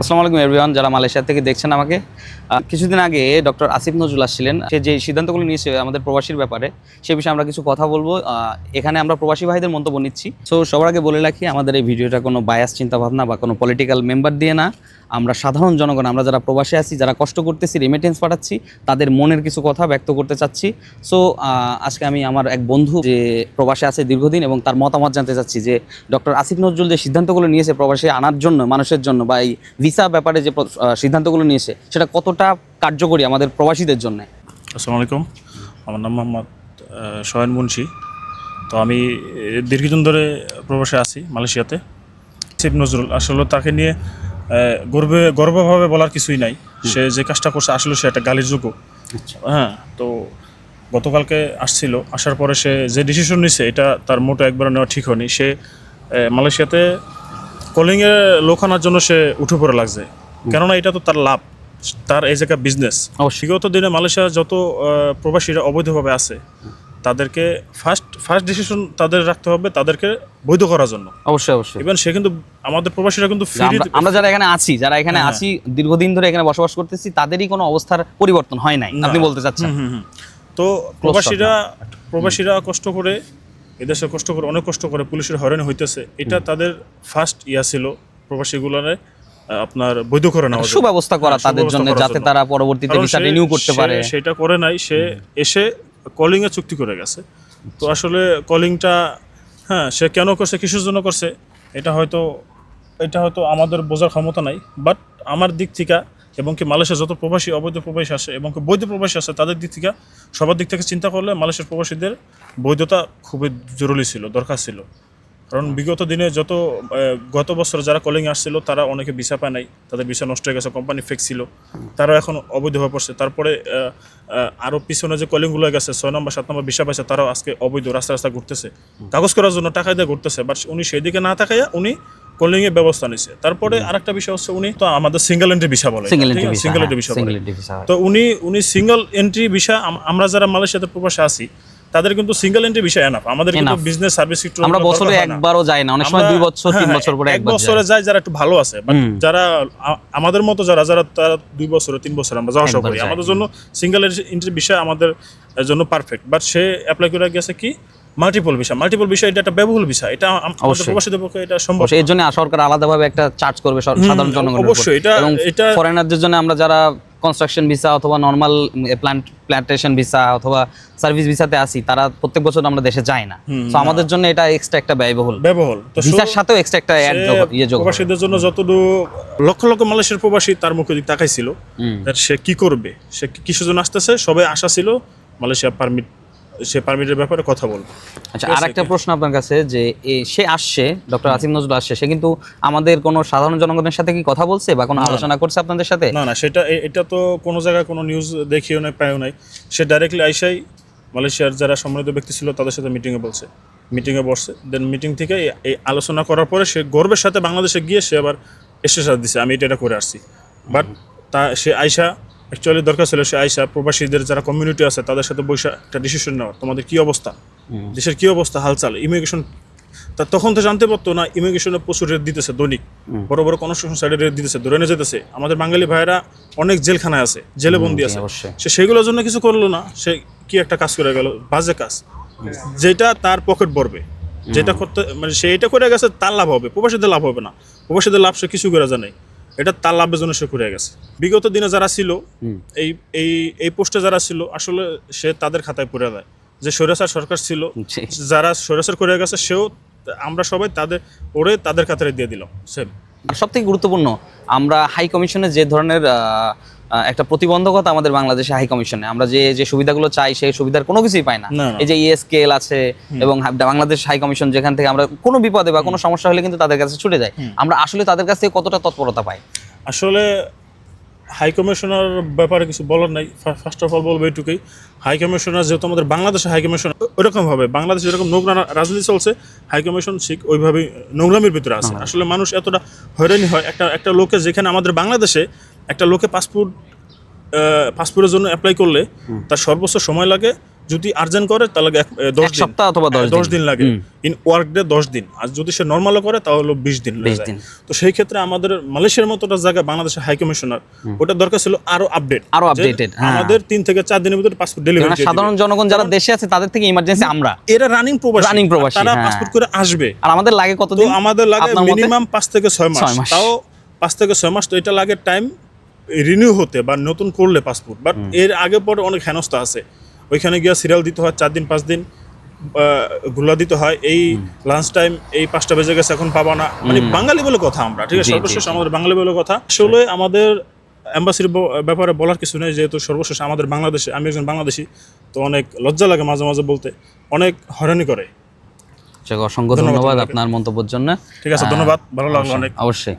আসসালামু আলাইকুম এভরিওয়ান যারা মালয়েশিয়া থেকে দেখছেন আমাকে। কিছুদিন আগে ডক্টর আসিফ নজরুল আসছিলেন। সে যে সিদ্ধান্তগুলো নিয়েছে আমাদের প্রবাসীর ব্যাপারে, সে বিষয়ে আমরা কিছু কথা বলব। এখানে আমরা প্রবাসী ভাইদের মন্তব্য নিচ্ছি। সো সবার আগে বলে রাখি, আমাদের এই ভিডিওটা কোনো বায়াস চিন্তাভাবনা বা কোনো পলিটিক্যাল মেম্বার দিয়ে না। আমরা সাধারণ জনগণ, আমরা যারা প্রবাসে আছি, যারা কষ্ট করতেছি রেমিটেন্স পাঠাচ্ছি, তাদের মনের কিছু কথা ব্যক্ত করতে চাচ্ছি। সো আজকে আমি আমার এক বন্ধু যে প্রবাসে আছে দীর্ঘদিন এবং তার মতামত জানতে চাচ্ছি যে, ডক্টর আসিফ নজরুল যে সিদ্ধান্তগুলো নিয়েছে প্রবাসে আনার জন্য, মানুষের জন্য বা এই ভিসা ব্যাপারে যে সিদ্ধান্তগুলো নিয়েছে সেটা কতটা কার্যকরী আমাদের প্রবাসীদের জন্য? আসসালামু আলাইকুম। আমার নাম মোহাম্মদ সোহেন মুন্সি। তো আমি দীর্ঘদিন ধরে প্রবাসে আছি মালয়েশিয়াতে। শিব নজরুল আসলে তাকে নিয়ে গর্বে গর্বভাবে বলার কিছুই নাই। সে যে কাজটা করছে আসলে সে একটা গালির যোগ্য। হ্যাঁ তো গতকালকে আসছিল আসার পরে সে যে ডিসিশন নিছে এটা তার মোটো একবার নেওয়া ঠিক হয়নি। সে মালয়েশিয়াতে কলিংয়ে লোক আনার জন্য সে উঠে পড়ে লাগছে। কেননা এটা তো তার লাভ তার এই জায়গায় বিজনেস বিগত দিনে মালয়েশিয়ার যত প্রবাসীরা অবৈধভাবে আছে তাদেরকে ফার্স্ট ফার্স্ট ডিসিশন তাদের রাখতে হবে তাদেরকে বৈধ করার জন্য। অবশ্যই অবশ্যই। ইভেন সে কিন্তু আমাদের প্রবাসীরা কিন্তু ফ্রি আমরা- যারা এখানে আছি যারা এখানে হ্যাঁ। আছি দীর্ঘদিন ধরে এখানে বসবাস করতেছি তাদেরই কোনো অবস্থার পরিবর্তন হয় নাই আপনি বলতে চাচ্ছেন। তো প্রবাসীরা প্রবাসীরা কষ্ট করে এদেশে কষ্ট করে অনেক কষ্ট করে পুলিশের হয়রানি হইতেছে। এটা তাদের ফার্স্ট ইয়া ছিল প্রবাসীগুলোর আপনার বৈধ করে নেওয়া জন্য। সুব্যবস্থা করা হ্যাঁ, তাদের জন্য যাতে তারা পরবর্তীতে ভিসা রিনিউ করতে পারে। সেটা করে নাই সে এসে কলিং এ চুক্তি করে গেছে। তো আসলে কলিংটা হ্যাঁ সে কেন করছে কিসের জন্য করছে এটা হয়তো এটা হয়তো আমাদের বোঝার ক্ষমতা নাই। বাট আমার দিক থেকে এবং কি মালয়েশিয়ার যত প্রবাসী অবৈধ প্রবাসী আসে এবং বৈধ প্রবাসী আসে তাদের দিক থেকে সবার দিক থেকে চিন্তা করলে মালয়েশিয়ার প্রবাসীদের বৈধতা খুবই জরুরি ছিল দরকার ছিল। কারণ বিগত দিনে যত গত বছর যারা কলিং আসছিল তারা অনেকে ভিসা পায় নাই তাদের ভিসা নষ্ট হয়ে গেছে কোম্পানি ফেক ছিল। তারা এখন অবৈধ হয়ে পড়ছে। তারপরে আহ, পিছনে যে কলিংগুলো গেছে ছয় নম্বর সাত নম্বর ভিসা পাইছে তারাও আজকে অবৈধ রাস্তা রাস্তা ঘুরতেছে। কাগজ করার জন্য টাকা দিয়ে ঘুরতেছে বাট উনি সেই দিকে না তাকাইয়া উনি কলিং এর ব্যবস্থা নিছে। তারপরে আরেকটা বিষয় হচ্ছে উনি তো আমাদের সিঙ্গেল এন্ট্রি ভিসা বলে। Single entry visa single entry visa visa তো উনি উনি সিঙ্গেল এন্ট্রি ভিসা আমরা যারা মালয়েশিয়াতে প্রবাসে আছি তাদের কিন্তু সিঙ্গেল এন্ট্রি ভিসা এনাফ আমাদের কিন্তু বিজনেস সার্ভিস সেক্টর আমরা বছরে একবারও যাই না অনেক সময় দুই বছর তিন হ্যাঁ, বছর পরে এক একবার বছরে যাই। যায় যারা একটু ভালো আছে বাট যারা আমাদের মতো যারা যারা তারা দুই বছর তিন বছর আমরা যাওয়া আসা করি। আমাদের জন্য সিঙ্গেল এন্ট্রি বিষয় আমাদের জন্য পারফেক্ট বাট সে অ্যাপ্লাই করে গেছে কি? মাল্টিপল বিষয় মাল্টিপল বিষয় এটা একটা ব্যয়বহুল বিষয় এটা আমাদের। প্রবাসীদের পক্ষে এটা সম্ভব অবশ্যই এর জন্য সরকার আলাদাভাবে একটা চার্জ করবে সাধারণ জনগণের উপর। অবশ্যই, এটা- এটা- ফরেনারদের জন্য আমরা যারা কনস্ট্রাকশন ভিসা অথবা নর্মাল প্ল্যান্ট প্ল্যান্টেশন ভিসা অথবা সার্ভিস ভিসাতে আসি তারা প্রত্যেক বছর আমরা দেশে যাই না তো আমাদের জন্য এটা এক্সট্রা একটা ব্যয়বহুল ব্যয়বহুল তো ভিসার সাথেও এক্সট্রা একটা অ্যাড ইয়ে যোগ। প্রবাসীদের জন্য যতটুকু লক্ষ লক্ষ মালয়েশিয়ার প্রবাসী তার মুখে দিক তাকাইছিল। সে কি করবে সে কিসের জন্য আসতেছে সবাই আশা ছিল মালয়েশিয়া পারমিট সে পারমিটের ব্যাপারে কথা বলবে। আচ্ছা আর একটা প্রশ্ন আপনার কাছে যে সে আসছে ডক্টর আসিম নজরুল আসছে সে কিন্তু আমাদের কোনো সাধারণ জনগণের সাথে কি কথা বলছে বা কোনো আলোচনা করছে আপনাদের সাথে? না না সেটা এটা তো কোনো জায়গায় কোনো নিউজ দেখিও নাই পায়ও নাই। সে ডাইরেক্টলি আইসাই মালয়েশিয়ার যারা সম্মানিত ব্যক্তি ছিল তাদের সাথে মিটিংয়ে বলছে। মিটিংয়ে বসছে। দেন মিটিং থেকে এই- আলোচনা করার পরে সে গর্বের সাথে বাংলাদেশে গিয়ে সে আবার এসে স্টেশন দিছে আমি এটা এটা করে আসছি। বাট তা সে আইসা অ্যাকচুয়ালি দরকার ছিল সে আইসা প্রবাসীদের যারা কমিউনিটি আছে তাদের সাথে বৈশা একটা ডিসিশন নেওয়ার। তোমাদের কি অবস্থা? দেশের কি অবস্থা? হালচাল। ইমিগ্রেশন তা তখন তো জানতে পারতো না ইমিগ্রেশনে প্রচুর রেট দিতেছে দৈনিক। বড় বড় কনস্ট্রাকশন সাইডে রেট দিতেছে ধরে নিয়ে যেতেছে। আমাদের বাঙালি ভাইয়েরা অনেক জেলখানায় আছে জেলে বন্দি আছে। সে সেগুলোর জন্য কিছু করল না সে কি একটা কাজ করে গেল বাজে কাজ। যেটা তার পকেট ভরবে। যেটা করতে মানে সে এটা করে গেছে তার লাভ হবে। প্রবাসীদের লাভ হবে না। প্রবাসীদের লাভ সে কিছু করে জানে এটা তার লাভের জন্য সে করে গেছে। বিগত দিনে যারা ছিল এই এই এই পোস্টে যারা ছিল আসলে সে তাদের খাতায় পড়ে দেয়। যে স্বৈরাচার সরকার ছিল যারা স্বৈরাচার করে গেছে সেও আমরা সবাই তাদের ওরে তাদের খাতায় দিয়ে দিলাম সেম। আর সব থেকে গুরুত্বপূর্ণ আমরা হাই কমিশনে যে ধরনের একটা প্রতিবন্ধকতা আমাদের বাংলাদেশে হাই কমিশনে আমরা যে যে সুবিধাগুলো চাই সেই সুবিধার কোনো কিছুই পাই না। এই যে ইএসকেএল আছে এবং বাংলাদেশ হাই কমিশন যেখান থেকে আমরা কোনো বিপদে বা কোনো সমস্যা হলে কিন্তু তাদের কাছে ছুটে যায় আমরা আসলে তাদের কাছ থেকে কতটা তৎপরতা পাই? আসলে হাই কমিশনার ব্যাপারে কিছু বলার নাই। ফার্স্ট অফ অল বলব এইটুকুই হাই কমিশনার যেহেতু আমাদের বাংলাদেশে হাই কমিশন ওইরকম হবে। বাংলাদেশে যেরকম নোংরা রাজনীতি চলছে হাই কমিশন ঠিক ওইভাবেই নোংরামের ভিতরে আছে। আসলে মানুষ এতটা হয়রানি হয়। একটা একটা লোকে যেখানে আমাদের বাংলাদেশে একটা লোকে পাসপোর্ট পাসপোর্টের জন্য অ্যাপ্লাই করলে তার সর্বোচ্চ সময় লাগে। যদি আর্জেন্ট করে তাহলে দশ সপ্তাহ অথবা দশ হ্যাঁ, দিন। দিন লাগে। ইন ওয়ার্ক ডে দশ দিন। আর যদি সে নর্মালও করে তাহলে বিশ দিন লেগে। 20 যায়। দিন। তো সেই ক্ষেত্রে আমাদের মালয়েশিয়ার মতো একটা জায়গায় বাংলাদেশের হাই কমিশনার ওটা দরকার ছিল আরও আপডেট আরও updated, হ্যাঁ। আমাদের তিন থেকে চার দিনের ভিতরে পাসপোর্ট ডেলিভারি সাধারণ জনগণ যারা দেশে আছে তাদের থেকে ইমার্জেন্সি আমরা। এরা রানিং প্রবাসী। Running প্রবাসী, তারা হ্যাঁ। পাসপোর্ট করে আসবে। আর আমাদের লাগে কতদিন? আমাদের লাগে মিনিমাম পাঁচ থেকে ছয় মাস। তাও পাঁচ থেকে ছয় মাস তো এটা লাগে টাইম রিনিউ হতে বা নতুন করলে পাসপোর্ট বাট এর আগে পরে অনেক হেনস্থা আছে। ওইখানে গিয়ে সিরিয়াল দিতে হয় চার দিন পাঁচ দিনগুলা দিতে হয়। এই লাঞ্চ টাইম এই পাঁচটা বেজে গেছে এখন পাবা না। মানে বাঙালি বলে কথা আমরা ঠিক আছে? সর্বশেষ আমাদের বাঙালি বলে কথা। আসলে আমাদের অ্যাম্বাসির ব্যাপারে বলার কিছু নেই যেহেতু সর্বশেষ আমাদের বাংলাদেশে আমি একজন বাংলাদেশি তো অনেক লজ্জা লাগে মাঝে মাঝে বলতে। অনেক হয়রানি করে। অসংখ্য ধন্যবাদ আপনার মন্তব্যের জন্য। ঠিক আছে ধন্যবাদ। ভালো লাগল অনেক। অবশ্যই।